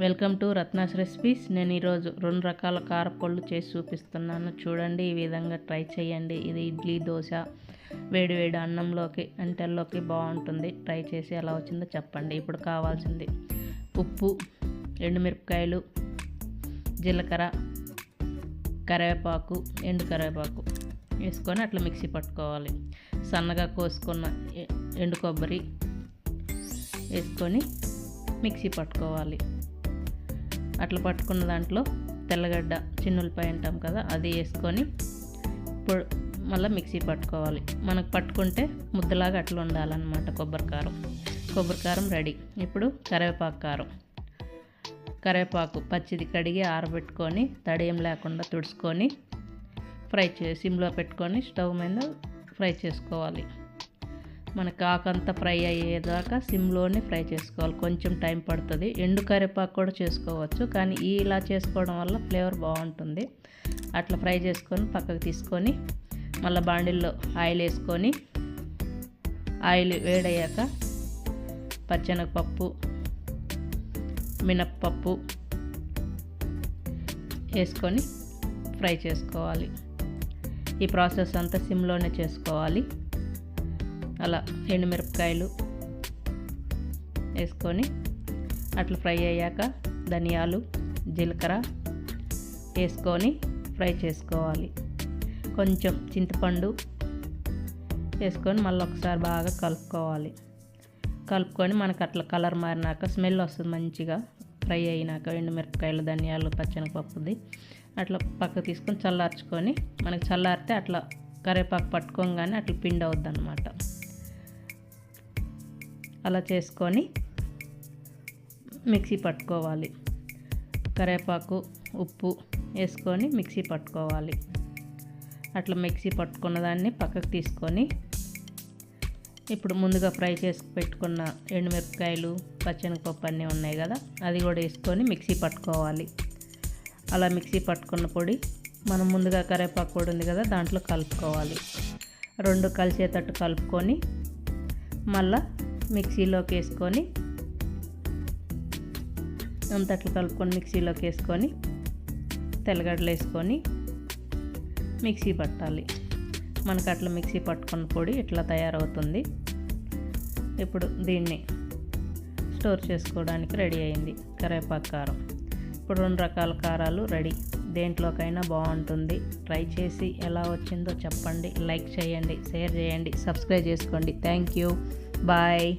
Welcome to Ratna's recipes. నేను ఈరోజు రెండు రకాల కారపళ్ళు చేసి చూపిస్తున్నాను. చూడండి ఈ విధంగా ట్రై చేయండి. ఇది ఇడ్లీ దోశ వేడి వేడి అన్నంలోకి అంటెల్లోకి బాగుంటుంది. ట్రై చేసి ఎలా వచ్చిందో చెప్పండి. ఇప్పుడు కావాల్సింది ఉప్పు ఎండుమిరపకాయలు జీలకర్ర కరివేపాకు ఎండు కరివేపాకు వేసుకొని అట్లా మిక్సీ పట్టుకోవాలి. సన్నగా కోసుకున్న ఎండు కొబ్బరి వేసుకొని మిక్సీ పట్టుకోవాలి. అట్లా పట్టుకున్న దాంట్లో తెల్లగడ్డ చిన్నులపాయ అంటాం కదా అది వేసుకొని పొడి మళ్ళీ మిక్సీ పట్టుకోవాలి. మనకు పట్టుకుంటే ముద్దలాగా అట్లా ఉండాలన్నమాట కొబ్బరి కారం. కొబ్బరి కారం రెడీ. ఇప్పుడు కరివేపాకు కారం. కరివేపాకు పచ్చిది కడిగి ఆరబెట్టుకొని తడేం లేకుండా తుడుచుకొని ఫ్రై చే సిమ్లో పెట్టుకొని స్టవ్ మీద ఫ్రై చేసుకోవాలి. మన ఆకంతా ఫ్రై అయ్యేదాకా సిమ్లోనే ఫ్రై చేసుకోవాలి. కొంచెం టైం పడుతుంది. ఎండు కరివేపాకు కూడా చేసుకోవచ్చు. కానీ ఈ ఇలా చేసుకోవడం వల్ల ఫ్లేవర్ బాగుంటుంది. అట్లా ఫ్రై చేసుకొని పక్కకు తీసుకొని మళ్ళీ బాండిల్లో ఆయిల్ వేసుకొని ఆయిల్ వేడయ్యాక పచ్చెనగపప్పు మినప్పప్పు వేసుకొని ఫ్రై చేసుకోవాలి. ఈ ప్రాసెస్ అంతా సిమ్లోనే చేసుకోవాలి. అలా ఎండుమిరపకాయలు వేసుకొని అట్లా ఫ్రై అయ్యాక ధనియాలు జీలకర్ర వేసుకొని ఫ్రై చేసుకోవాలి. కొంచెం చింతపండు వేసుకొని మళ్ళీ ఒకసారి బాగా కలుపుకోవాలి. కలుపుకొని మనకు అట్లా కలర్ మారినాక స్మెల్ వస్తుంది మంచిగా. ఫ్రై అయినాక ఎండుమిరపకాయలు ధనియాలు పచ్చనిపప్పుది అట్లా పక్క తీసుకొని చల్లార్చుకొని మనకి చల్లారితే అట్లా కరివేపాకు పట్టుకోగానే అట్లా పిండి అవుద్ది అనమాట అలా చేసుకొని మిక్సీ పట్టుకోవాలి. కరివేపాకు ఉప్పు వేసుకొని మిక్సీ పట్టుకోవాలి. అట్లా మిక్సీ పట్టుకున్న దాన్ని పక్కకు తీసుకొని ఇప్పుడు ముందుగా ఫ్రై చేసి పెట్టుకున్న ఎండుమిరపకాయలు పచ్చనిపప్పు అన్నీ ఉన్నాయి కదా అది కూడా వేసుకొని మిక్సీ పట్టుకోవాలి. అలా మిక్సీ పట్టుకున్న పొడి మనం ముందుగా కరివేపాకు పొడి ఉంది కదా దాంట్లో కలుపుకోవాలి. రెండు కలిసేటట్టు కలుపుకొని మళ్ళా మిక్సీలోకి వేసుకొని అంతట్లు కలుపుకొని మిక్సీలోకి వేసుకొని తెల్లగడ్డలు వేసుకొని మిక్సీ పట్టాలి. మనకు అట్లా మిక్సీ పట్టుకున్న పొడి ఇట్లా తయారవుతుంది. ఇప్పుడు దీన్ని స్టోర్ చేసుకోవడానికి రెడీ అయింది కరేపాకు కారం. ఇప్పుడు రెండు రకాల కారాలు రెడీ. దేంట్లోకైనా బాగుంటుంది. ట్రై చేసి ఎలా వచ్చిందో చెప్పండి. లైక్ చేయండి షేర్ చేయండి సబ్స్క్రైబ్ చేసుకోండి. Thank you. Bye.